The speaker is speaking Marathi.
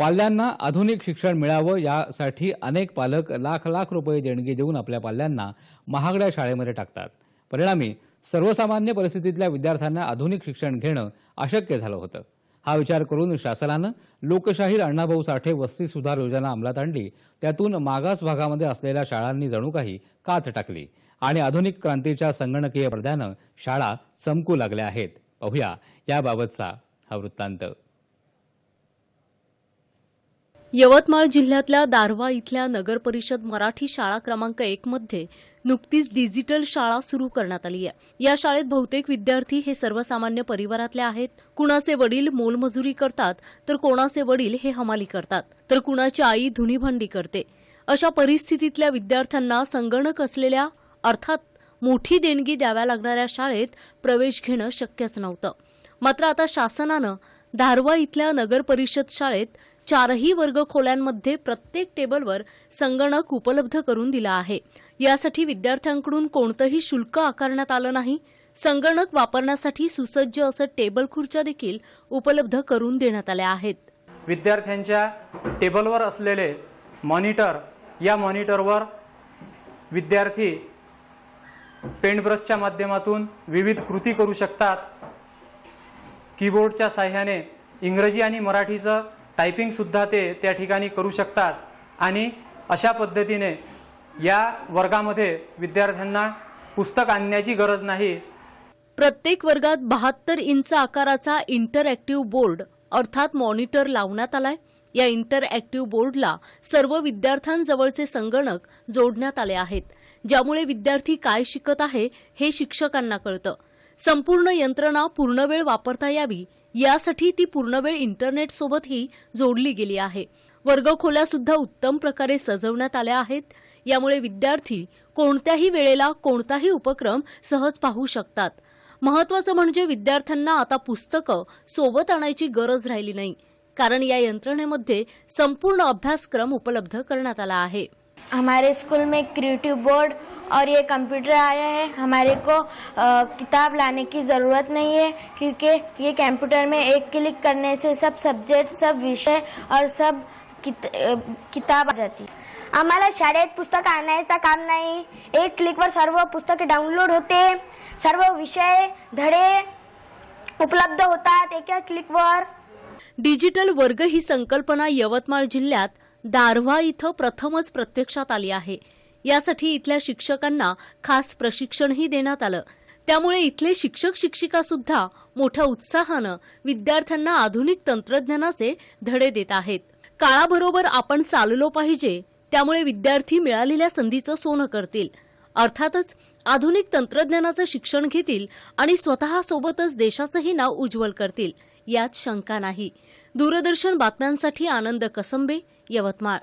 पाल्यांना आधुनिक शिक्षण मिळावं यासाठी अनेक पालक लाख लाख रुपये देणगी देऊन आपल्या पाल्यांना महागड्या शाळेमध्ये टाकतात. परिणामी सर्वसामान्य परिस्थितीतल्या विद्यार्थ्यांना आधुनिक शिक्षण घेणं अशक्य झालं होतं. हा विचार करून शासनानं लोकशाहीर अण्णाभाऊ साठे वस्ती सुधार योजना अंमलात आणली. त्यातून मागास भागामध्ये असलेल्या शाळांनी जणू काही कात टाकली आणि आधुनिक क्रांतीच्या संगणकीय पडद्यानं शाळा चमकू लागल्या आहेत. पाहूया याबाबतचा हा वृत्तांत. यवतमाळ जिल्ह्यातल्या दारव्हा इथल्या नगरपरिषद मराठी शाळा क्रमांक एक मध्ये नुकतीच डिजिटल शाळा सुरू करण्यात आली आहे. या शाळेत बहुतेक विद्यार्थी हे सर्वसामान्य परिवारातले आहेत. कुणाचे वडील मोलमजुरी करतात तर कोणाचे वडील हे हमाली करतात तर कुणाची आई धुणीभांडी करते. अशा परिस्थितीतल्या विद्यार्थ्यांना संगणक असलेल्या अर्थात मोठी देणगी द्याव्या लागणाऱ्या शाळेत प्रवेश घेणं शक्यच नव्हतं. मात्र आता शासनानं धारवा इथल्या नगरपरिषद शाळेत चारही वर्ग खोल्यांमध्ये प्रत्येक टेबलवर संगणक उपलब्ध करून दिला आहे. यासाठी विद्यार्थ्यांकडून कोणतंही शुल्क आकारण्यात आलं नाही. संगणक वापरण्यासाठी सुसज्ज असं टेबल खुर्च्या देखील उपलब्ध करून देण्यात आल्या आहेत. विद्यार्थ्यांच्या टेबलवर असलेले मॉनिटर या मॉनिटरवर विद्यार्थी पेंटब्रशच्या माध्यमातून विविध कृती करू शकतात. कीबोर्डच्या साह्याने इंग्रजी आणि मराठीचं टायपिंगसुद्धा ते त्या ठिकाणी करू शकतात. आणि अशा पद्धतीने या वर्गामध्ये विद्यार्थ्यांना पुस्तक आणण्याची गरज नाही. प्रत्येक वर्गात बहात्तर इंच आकाराचा इंटरॅक्टिव्ह बोर्ड अर्थात मॉनिटर लावण्यात आलाय. या इंटरॅक्टिव्ह बोर्डला सर्व विद्यार्थ्यांजवळचे संगणक जोडण्यात आले आहेत. ज्यामुळे विद्यार्थी काय शिकत आहे हे शिक्षकांना कळतं. संपूर्ण यंत्रणा पूर्णवेळ वापरता यावी यासाठी ती पूर्णवेळ इंटरनेटसोबतही जोडली गेली आहे. वर्गखोल्या सुद्धा उत्तम प्रकारे सजवण्यात आल्या आहेत. यामुळे विद्यार्थी कोणत्याही वेळेला कोणताही उपक्रम सहज पाहू शकतात. महत्वाचं म्हणजे विद्यार्थ्यांना आता पुस्तकं सोबत आणायची गरज राहिली नाही. कारण या यंत्रणेमध्ये संपूर्ण अभ्यासक्रम उपलब्ध करण्यात आला आहे. हमारे स्कूल में क्रिएटिव बोर्ड और ये कंप्यूटर आया है। हमारे को अ, किताब लाने की ज़रूरत नहीं है क्योंकि ये कंप्यूटर में एक क्लिक करने से सब सब्जेक्ट सब विषय और सब कित, किताब आ जाती। आम्हाला शाळेत पुस्तक आणायचं काम नाही. एक क्लिकवर सर्व पुस्तके डाउनलोड होते. सर्व विषय धडे उपलब्ध होतात एका क्लिकवर डिजिटल वर्ग ही संकल्पना यवतमाळ जिल्ह्यात दारव्हा इथं प्रथमच प्रत्यक्षात आली आहे. यासाठी इथल्या शिक्षकांना खास प्रशिक्षणही देण्यात आलं. त्यामुळे इथले शिक्षक शिक्षिका सुद्धा मोठ्या उत्साहानं विद्यार्थ्यांना आधुनिक तंत्रज्ञानाचे धडे देत आहेत. काळाबरोबर आपण चाललो पाहिजे त्यामुळे विद्यार्थी मिळालेल्या संधीचं सोनं करतील. अर्थातच आधुनिक तंत्रज्ञानाचं शिक्षण घेतील आणि स्वतःसोबतच देशाचंही नाव उज्ज्वल करतील यात शंका नाही. दूरदर्शन बातम्यांसाठी आनंद कसंबे यवतमाळ